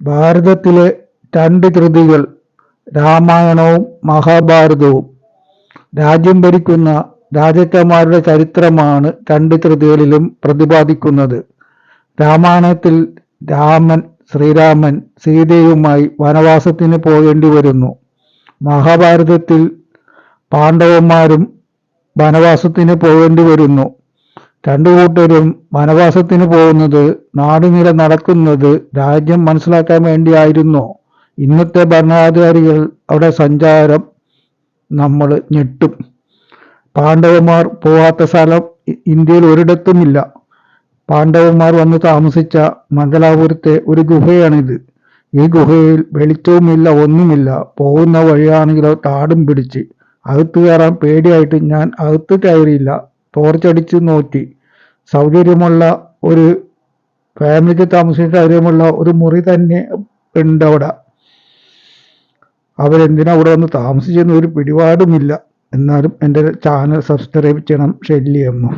ഭാരതത്തിലെ രണ്ട് കൃതികൾ രാമായണവും മഹാഭാരതവും. രാജ്യം ഭരിക്കുന്ന രാജാക്കന്മാരുടെ ചരിത്രമാണ് രണ്ട് കൃതികളിലും പ്രതിപാദിക്കുന്നത്. രാമായണത്തിൽ രാമൻ ശ്രീരാമൻ സീതയുമായി വനവാസത്തിന് പോകേണ്ടി വരുന്നു. മഹാഭാരതത്തിൽ പാണ്ഡവന്മാരും വനവാസത്തിന് പോകേണ്ടി വരുന്നു. രണ്ടു കൂട്ടരും വനവാസത്തിന് പോകുന്നത് നാടുനില നടക്കുന്നത് രാജ്യം മനസ്സിലാക്കാൻ വേണ്ടിയായിരുന്നോ. ഇന്നത്തെ ഭരണാധികാരികൾ അവിടെ സഞ്ചാരം നമ്മൾ ഞെട്ടും. പാണ്ഡവന്മാർ പോവാത്ത സ്ഥലം ഇന്ത്യയിൽ ഒരിടത്തുമില്ല. പാണ്ഡവന്മാർ വന്ന് താമസിച്ച മംഗലാപുരത്തെ ഒരു ഗുഹയാണിത്. ഈ ഗുഹയിൽ വെളിച്ചവുമില്ല ഒന്നുമില്ല. പോകുന്ന വഴിയാണെങ്കിലോ താടും പിടിച്ച്. അകത്ത് കയറാൻ പേടിയായിട്ട് ഞാൻ അകത്ത് കയറിയില്ല. ടോർച്ചടിച്ച് നോക്കി. സൗകര്യമുള്ള ഒരു ഫാമിലിക്ക് താമസിക്കാൻ സൗകര്യമുള്ള ഒരു മുറി തന്നെ ഉണ്ട് അവിടെ. അവരെന്തിനാ അവിടെ വന്ന് താമസിച്ചെന്ന് ഒരു പിടിപാടുമില്ല. എന്നാലും എന്റെ ചാനൽ സബ്സ്ക്രൈബ് ചെയ്യണം ഷെല്ലി ശല്യമോ